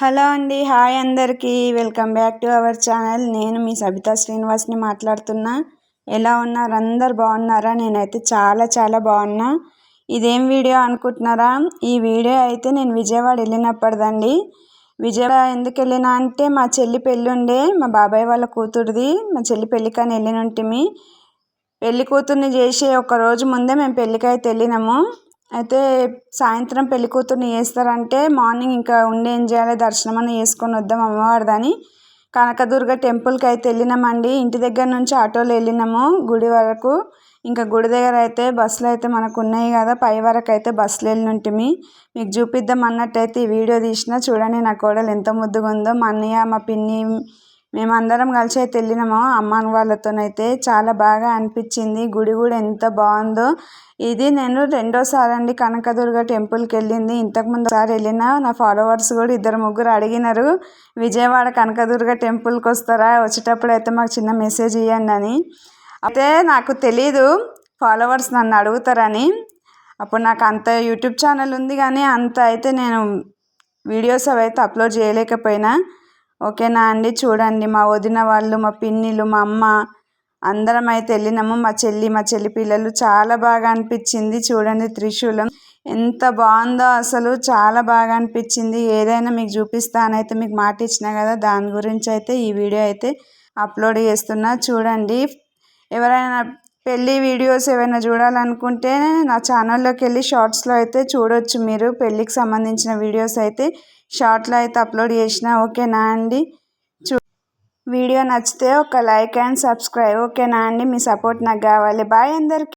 Hello అండి hi అందరికీ. Welcome back to our channel. నేను మీ సబితా శ్రీనివాస్ని మాట్లాడుతున్నా. ఎలా ఉన్నారు? అందరు బాగున్నారా? నేనైతే చాలా చాలా బాగున్నా. ఇదేం వీడియో అనుకుంటున్నారా? ఈ వీడియో అయితే నేను విజయవాడ వెళ్ళినప్పటిదండి. విజయవాడ ఎందుకు వెళ్ళినా అంటే మా చెల్లి పెళ్ళి ఉండే మా బాబాయ్ వాళ్ళ కూతురుది. మా చెల్లి పెళ్ళికని వెళ్ళినుంటిమి. పెళ్ళి కూతుర్ని చేసి ఒక రోజు ముందే మేము పెళ్ళికైతే వెళ్ళినాము. అయితే సాయంత్రం పెళ్ళికూతుర్ని చేస్తారంటే మార్నింగ్ ఇంకా ఉండి ఏం చేయాలి? దర్శనం అని చేసుకొని వద్దాం అమ్మవారిదని. కనకదుర్గ టెంపుల్కి అయితే వెళ్ళినామండి. ఇంటి దగ్గర నుంచి ఆటోలో వెళ్ళినాము గుడి వరకు. ఇంకా గుడి దగ్గర అయితే బస్సులు అయితే మనకు ఉన్నాయి కదా పై వరకు అయితే బస్సులు వెళ్ళినుంటిమి మీకు చూపిద్దాం అన్నట్టయితే ఈ వీడియో తీసిన చూడండి నా కోడలు ఎంత ముద్దుగా ఉందో మా అన్నయ్య మా పిన్ని మేమందరం కలిసి అయితే వెళ్ళినాము. అమ్మ వాళ్ళతోనైతే చాలా బాగా అనిపించింది. గుడి కూడా ఎంత బాగుందో. ఇది నేను రెండోసారి అండి కనకదుర్గ టెంపుల్కి వెళ్ళింది. ఇంతకుముందు ఒకసారి వెళ్ళిన నా ఫాలోవర్స్ కూడా ఇద్దరు ముగ్గురు అడిగినారు విజయవాడ కనకదుర్గ టెంపుల్కి వస్తారా? వచ్చేటప్పుడు అయితే మాకు చిన్న మెసేజ్ ఇవ్వండి అని. అయితే నాకు తెలీదు ఫాలోవర్స్ నన్ను అడుగుతారని. అప్పుడు నాకు అంత యూట్యూబ్ ఛానల్ ఉంది కానీ అంత అయితే నేను వీడియోస్ అవి అయితే అప్లోడ్ చేయలేకపోయినా. ఓకేనా అండి? చూడండి మా వదిన వాళ్ళు మా పిన్నిలు మా అమ్మ అందరం అయితే వెళ్ళినాము. మా చెల్లి మా చెల్లి పిల్లలు చాలా బాగా అనిపించింది చూడండి త్రిశూలం. ఎంత బాగుందో అసలు చాలా బాగా అనిపించింది. ఏదైనా మీకు చూపిస్తానైతే మీకు మాట ఇచ్చిన కదా దాని గురించి అయితే ఈ వీడియో అయితే అప్లోడ్ చేస్తున్నా. చూడండి ఎవరైనా పెళ్ళి వీడియోస్ ఏమైనా చూడాలనుకుంటే నా ఛానల్లోకి వెళ్ళి షార్ట్స్లో అయితే చూడొచ్చు మీరు. పెళ్ళికి సంబంధించిన వీడియోస్ అయితే షార్ట్లో అయితే అప్లోడ్ చేసిన ఓకేనా అండి? చూ వీడియో నచ్చితే ఒక లైక్ అండ్ సబ్స్క్రైబ్. ఓకేనా అండి? మీ సపోర్ట్ నాకు కావాలి. బాయ్ అందరికి.